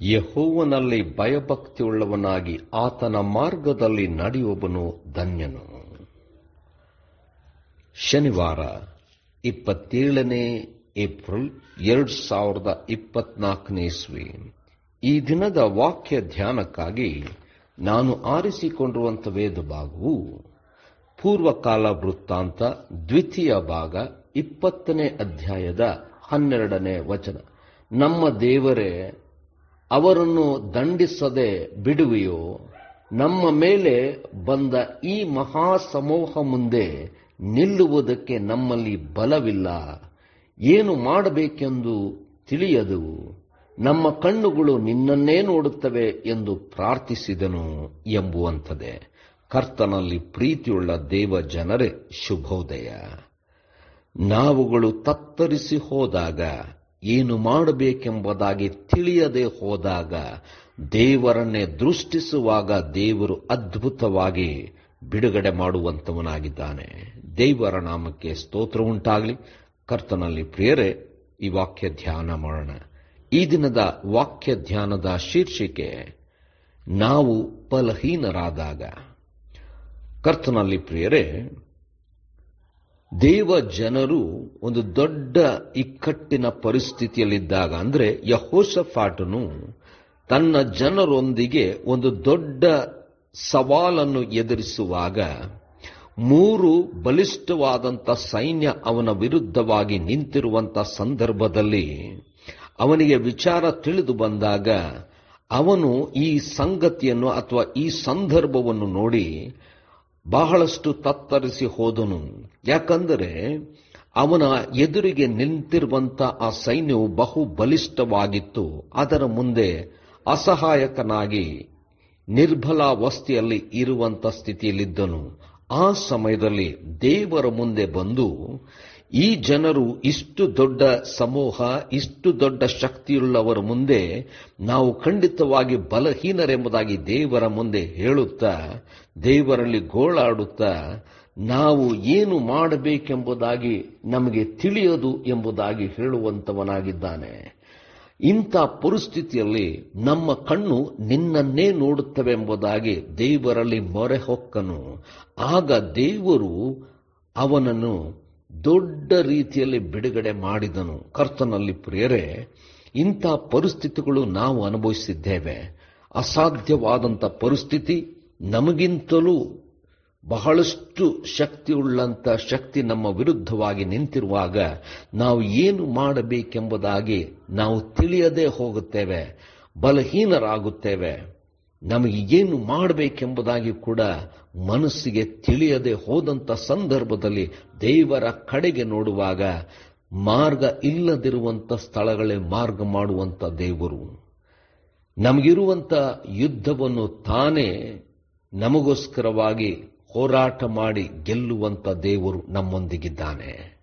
ಯಹೋವನಲ್ಲಿ ಭಯಭಕ್ತಿಯುಳ್ಳವನಾಗಿ ಆತನ ಮಾರ್ಗದಲ್ಲಿ ನಡೆಯುವವನು ಧನ್ಯನು. ಶನಿವಾರ ಇಪ್ಪತ್ತೇಳನೇ ಏಪ್ರಿಲ್ ಎರಡು ಸಾವಿರದ ಇಪ್ಪತ್ನಾಲ್ಕನೇ ಇಸ್ವಿ. ಈ ದಿನದ ವಾಕ್ಯ ಧ್ಯಾನಕ್ಕಾಗಿ ನಾನು ಆರಿಸಿಕೊಂಡಿರುವಂಥ ವೇದ ಭಾಗವು ಪೂರ್ವಕಾಲ ವೃತ್ತಾಂತ ದ್ವಿತೀಯ ಭಾಗ ಇಪ್ಪತ್ತನೇ ಅಧ್ಯಾಯದ ಹನ್ನೆರಡನೇ ವಚನ. ನಮ್ಮ ದೇವರೇ ಅವರನ್ನು ದಂಡಿಸದೆ ಬಿಡುವೆಯೋ, ನಮ್ಮ ಮೇಲೆ ಬಂದ ಈ ಮಹಾಸಮೂಹ ಮುಂದೆ ನಿಲ್ಲುವುದಕ್ಕೆ ನಮ್ಮಲ್ಲಿ ಬಲವಿಲ್ಲ. ಏನು ಮಾಡಬೇಕೆಂದು ತಿಳಿಯದು. ನಮ್ಮ ಕಣ್ಣುಗಳು ನಿನ್ನನ್ನೇ ನೋಡುತ್ತವೆ ಎಂದು ಪ್ರಾರ್ಥಿಸಿದನು ಎಂಬುವಂಥದ್ದೇ. ಕರ್ತನಲ್ಲಿ ಪ್ರೀತಿಯುಳ್ಳ ದೇವ ಜನರೇ ಶುಭೋದಯ. ನಾವುಗಳು ತತ್ತರಿಸಿ ಹೋದಾಗ ಏನು ಮಾಡಬೇಕೆಂಬುದಾಗಿ ತಿಳಿಯದೆ ಹೋದಾಗ ದೇವರನ್ನೇ ದೃಷ್ಟಿಸುವಾಗ ದೇವರು ಅದ್ಭುತವಾಗಿ ಬಿಡುಗಡೆ ಮಾಡುವಂತವನಾಗಿದ್ದಾನೆ. ದೇವರ ನಾಮಕ್ಕೆ ಸ್ತೋತ್ರ ಉಂಟಾಗಲಿ. ಕರ್ತನಲ್ಲಿ ಪ್ರಿಯರೇ, ಈ ವಾಕ್ಯ ಧ್ಯಾನ ಮಾಡೋಣ. ಈ ದಿನದ ವಾಕ್ಯ ಧ್ಯಾನದ ಶೀರ್ಷಿಕೆ, ನಾವು ಫಲಹೀನರಾದಾಗ ಕರ್ತನಲ್ಲಿ ಪ್ರಿಯರೇ ದೇವ ಜನರು ಒಂದು ದೊಡ್ಡ ಇಕ್ಕಟ್ಟಿನ ಪರಿಸ್ಥಿತಿಯಲ್ಲಿದ್ದಾಗ, ಅಂದ್ರೆ ಯಹೋಸಫಾಟನು ತನ್ನ ಜನರೊಂದಿಗೆ ಒಂದು ದೊಡ್ಡ ಸವಾಲನ್ನು ಎದುರಿಸುವಾಗ ಮೂರು ಬಲಿಷ್ಠವಾದಂಥ ಸೈನ್ಯ ಅವನ ವಿರುದ್ಧವಾಗಿ ನಿಂತಿರುವಂಥ ಸಂದರ್ಭದಲ್ಲಿ ಅವನಿಗೆ ವಿಚಾರ ತಿಳಿದು ಬಂದಾಗ ಅವನು ಈ ಸಂಗತಿಯನ್ನು ಅಥವಾ ಈ ಸಂದರ್ಭವನ್ನು ನೋಡಿ ಬಹಳಷ್ಟು ತತ್ತರಿಸಿ ಹೋದನು. ಯಾಕಂದರೆ ಅವನ ಎದುರಿಗೆ ನಿಂತಿರುವಂತ ಆ ಸೈನ್ಯವು ಬಹು ಬಲಿಷ್ಠವಾಗಿತ್ತು. ಅದರ ಮುಂದೆ ಅಸಹಾಯಕನಾಗಿ ನಿರ್ಬಲಾವಸ್ಥೆಯಲ್ಲಿ ಇರುವಂತ ಸ್ಥಿತಿಯಲ್ಲಿದ್ದನು. ಆ ಸಮಯದಲ್ಲಿ ದೇವರ ಮುಂದೆ ಬಂದು ಈ ಜನರು ಇಷ್ಟು ದೊಡ್ಡ ಸಮೂಹ, ಇಷ್ಟು ದೊಡ್ಡ ಶಕ್ತಿಯುಳ್ಳವರ ಮುಂದೆ ನಾವು ಖಂಡಿತವಾಗಿ ಬಲಹೀನರೆಂಬುದಾಗಿ ದೇವರ ಮುಂದೆ ಹೇಳುತ್ತಾ, ದೇವರಲ್ಲಿ ಗೋಳಾಡುತ್ತಾ, ನಾವು ಏನು ಮಾಡಬೇಕೆಂಬುದಾಗಿ ನಮಗೆ ತಿಳಿಯದು ಎಂಬುದಾಗಿ ಹೇಳುವಂತವನಾಗಿದ್ದಾನೆ. ಇಂಥ ಪರಿಸ್ಥಿತಿಯಲ್ಲಿ ನಮ್ಮ ಕಣ್ಣು ನಿನ್ನನ್ನೇ ನೋಡುತ್ತವೆ ಎಂಬುದಾಗಿ ದೇವರಲ್ಲಿ ಮೊರೆ ಹೊಕ್ಕನು. ಆಗ ದೇವರು ಅವನನ್ನು ದೊಡ್ಡ ರೀತಿಯಲ್ಲಿ ಬಿಡುಗಡೆ ಮಾಡಿದನು. ಕರ್ತನಲ್ಲಿ ಪ್ರಿಯರೇ, ಇಂಥ ಪರಿಸ್ಥಿತಿಗಳು ನಾವು ಅನುಭವಿಸಿದ್ದೇವೆ. ಅಸಾಧ್ಯವಾದಂಥ ಪರಿಸ್ಥಿತಿ ನಮಗಿಂತಲೂ ಬಹಳಷ್ಟು ಶಕ್ತಿಯುಳ್ಳಂಥ ಶಕ್ತಿ ನಮ್ಮ ವಿರುದ್ಧವಾಗಿ ನಿಂತಿರುವಾಗ ನಾವು ಏನು ಮಾಡಬೇಕೆಂಬುದಾಗಿ ನಾವು ತಿಳಿಯದೇ ಹೋಗುತ್ತೇವೆ, ಬಲಹೀನರಾಗುತ್ತೇವೆ. ನಮಗೆ ಏನು ಮಾಡಬೇಕೆಂಬುದಾಗಿ ಕೂಡ ಮನಸ್ಸಿಗೆ ತಿಳಿಯದೆ ಹೋದಂಥ ಸಂದರ್ಭದಲ್ಲಿ ದೇವರ ಕಡೆಗೆ ನೋಡುವಾಗ ಮಾರ್ಗ ಇಲ್ಲದಿರುವಂಥ ಸ್ಥಳಗಳೇ ಮಾರ್ಗ ಮಾಡುವಂಥ ದೇವರು. ನಮಗಿರುವಂಥ ಯುದ್ಧವನ್ನು ತಾನೇ ನಮಗೋಸ್ಕರವಾಗಿ ಹೋರಾಟ ಮಾಡಿ ಗೆಲ್ಲುವಂಥ ದೇವರು ನಮ್ಮೊಂದಿಗಿದ್ದಾನೆ.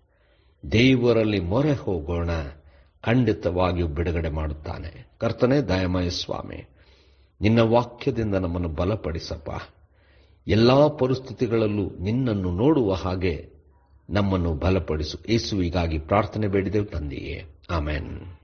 ದೇವರಲ್ಲಿ ಮೊರೆ ಹೋಗೋಣ, ಖಂಡಿತವಾಗಿಯೂ ಬಿಡುಗಡೆ ಮಾಡುತ್ತಾನೆ. ಕರ್ತನೆ ದಯಮಯ ಸ್ವಾಮಿ ನಿನ್ನ ವಾಕ್ಯದಿಂದ ನಮ್ಮನ್ನು ಬಲಪಡಿಸಪ್ಪ. ಎಲ್ಲಾ ಪರಿಸ್ಥಿತಿಗಳಲ್ಲೂ ನಿನ್ನನ್ನು ನೋಡುವ ಹಾಗೆ ನಮ್ಮನ್ನು ಬಲಪಡಿಸು. ಯೇಸುವಿಗಾಗಿ ಪ್ರಾರ್ಥನೆ ಬೇಡಿದೆವು ತಂದೆಯೇ. ಆಮೇನ್.